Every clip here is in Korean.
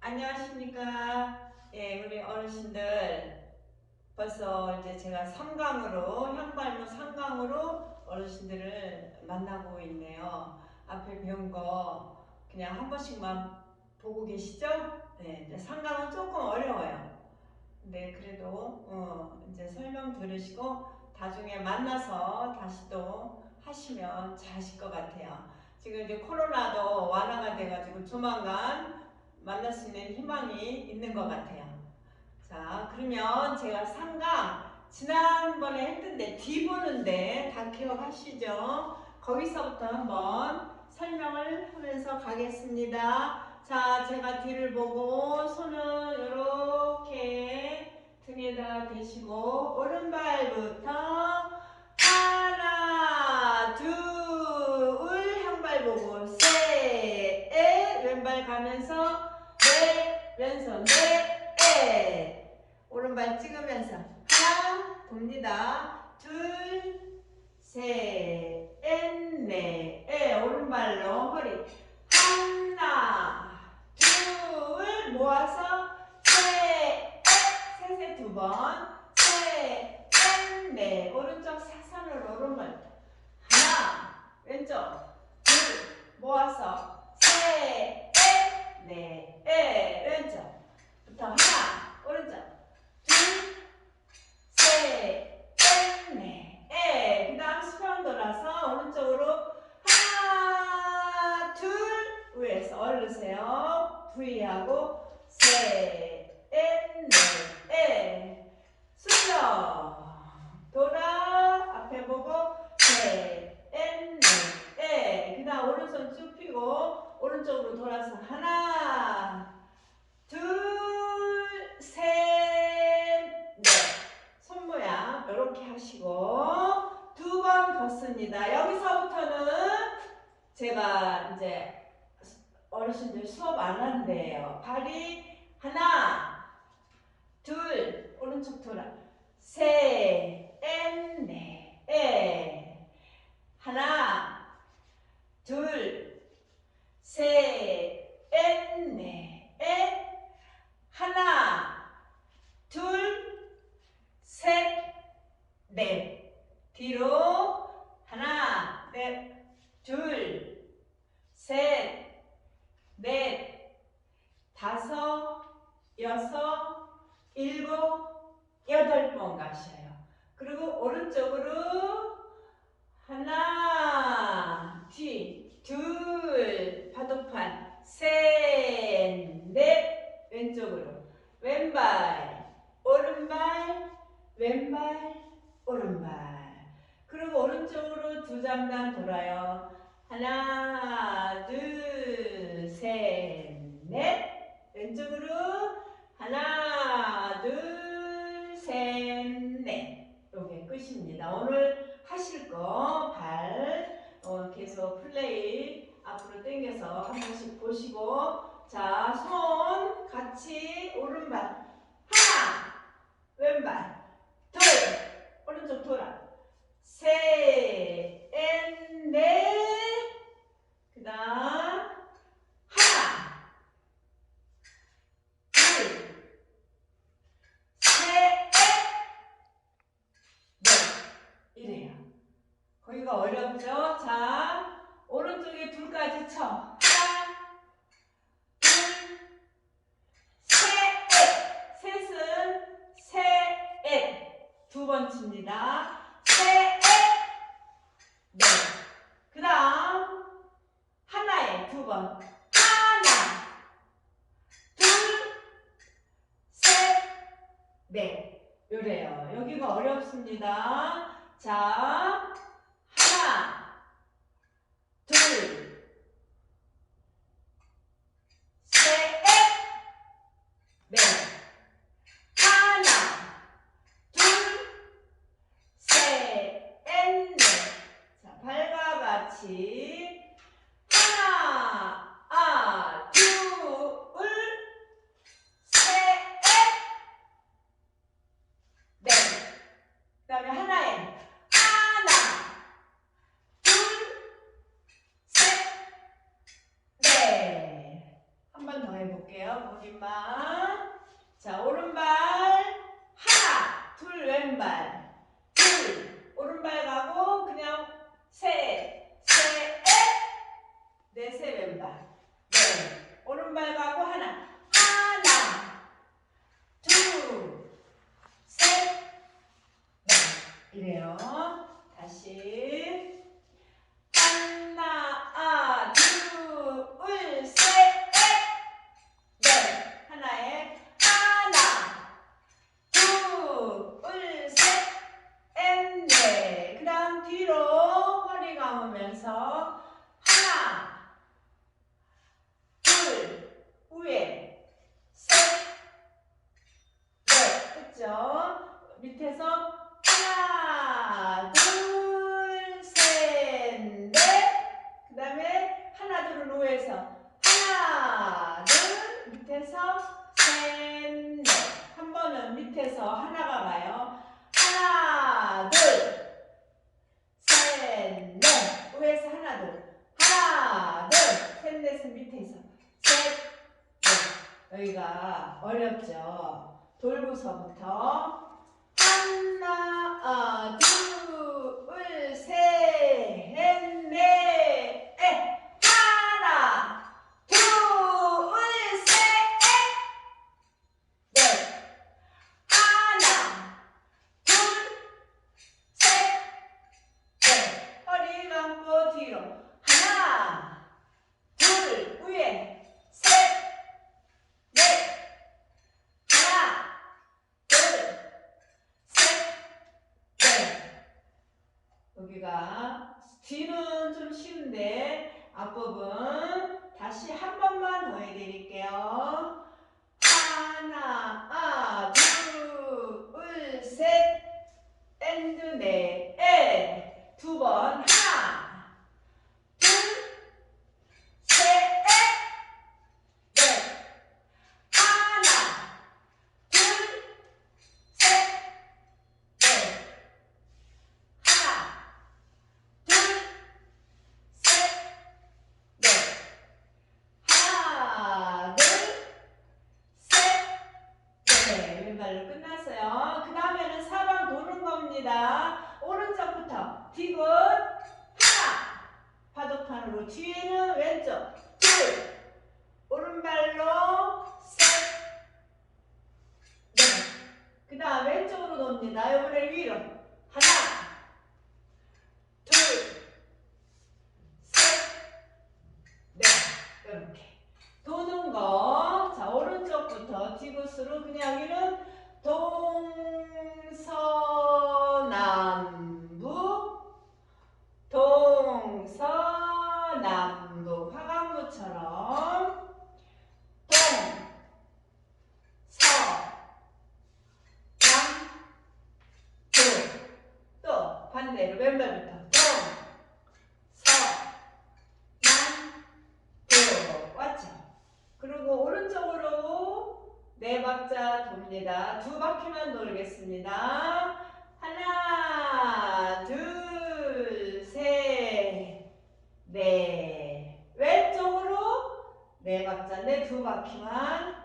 안녕하십니까. 예, 우리 어르신들. 벌써 이제 제가 3강으로, 향발무 3강으로 어르신들을 만나고 있네요. 앞에 배운 거 그냥 한 번씩만 보고 계시죠? 네, 이제 3강은 조금 어려워요. 네, 그래도, 어, 이제 설명 들으시고 나중에 만나서 다시 또 하시면 잘하실 것 같아요. 지금 이제 코로나도 완화가 돼가지고 조만간 만날 수 있는 희망이 있는 것 같아요. 자, 그러면 제가 상강 지난번에 했던데 뒤 보는데 다 기억하시죠? 거기서부터 한번 설명을 하면서 가겠습니다. 자, 제가 뒤를 보고 손을 이렇게 등에다 대시고 오른발부터 하나, 둘, 향발 보고 셋, 넷, 왼발 가면서 넷, 왼손 넷, 넷. 오른발 찍으면서 하나, 돕니다. 둘, 셋, 넷, 넷, 넷. 오른발로 허리 하나, 둘, 모아서 셋, 셋, 셋 두 번, 셋, 넷, 넷. 오른쪽 사선으로 오른발 하나, 왼쪽 둘, 모아서 셋, 넷, 넷, 넷, 왼쪽부터 하나, 오른쪽 둘, 셋, 넷, 넷, 넷. 그다음 수평 돌아서 오른쪽으로 하나, 둘, 위에서 얼르세요. V하고 셋, 넷, 넷, 넷. 수평 돌아 앞에 보고 셋, 넷, 넷, 넷. 그다음 펴고 오른쪽으로 돌아서 하나, 둘, 셋, 넷. 손 모양 이렇게 하시고 두 번 걷습니다. 여기서부터는 제가 이제 어르신들 수업 안 한대요. 발이 하나, 둘, 오른쪽 돌아, 셋, 넷, 넷, 넷. 하나, 둘, 셋, 넷, 넷, 넷. 하나, 둘, 셋, 넷. 뒤로 하나, 넷, 둘, 셋, 넷, 다섯, 여섯, 일곱, 여덟 번 가셔요. 그리고 오른쪽으로 하나, 뒤, 둘, 파도판, 셋, 넷, 왼쪽으로. 왼발, 오른발, 왼발, 오른발. 그리고 오른쪽으로 두 장단 돌아요. 하나, 둘, 셋, 넷. 왼쪽으로 하나, 둘, 셋, 넷. 요게 끝입니다. 오늘 하실 거 발 어, 계속 플레이 앞으로 당겨서 한 번씩 보시고 자, 손 같이 오른발 하나, 왼발 둘, 오른쪽 돌아 셋, 넷, 넷. 그 다음 하나, 둘, 셋, 넷. 이래요. 거기가 어렵죠? 자, 오른쪽에 둘까지 쳐. 하나, 둘, 셋, 셋은 셋, 두 번 칩니다. 셋, 넷. 그 다음, 하나에 두 번. 하나, 둘, 셋, 넷. 요래요. 여기가 어렵습니다. 자, 하나, 둘, 셋, 넷. 하나, 둘, 셋, 넷. 자, 발과 같이 할게요. 보기만. 자, 오른발. 하나, 둘, 왼발. 둘, 오른발 가고 그냥 셋, 셋, 넷, 넷의 왼발. 넷. 오른발 가고 하나, 하나, 둘, 셋, 넷 이래요. 다시. 밑에서 하나가 가요. 하나, 둘, 셋, 넷. 위에서 하나, 둘. 하나, 둘, 셋, 넷은 밑에서. 셋, 넷. 여기가 어렵죠. 돌고서부터 뒤는 좀 쉬운데 앞부분 다시 한 번만 더 해드릴게요. 하나 뒤에는 왼쪽 둘. 오른발로 셋넷그 다음 왼쪽으로 돕니다. 이번에 위로. 하나. 네 박자 돕니다. 두 바퀴만 돌겠습니다. 하나, 둘, 셋, 넷. 왼쪽으로 네 박자, 네두 바퀴만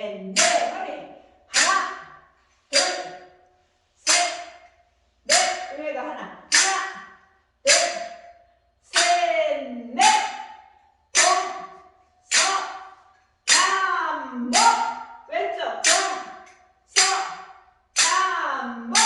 앤, 네, 하나, 둘, 셋, 넷. 위에가 하나. 하나, 둘, 셋, 넷. 동, 서, 남목. 왼쪽, 동, 서, 남목.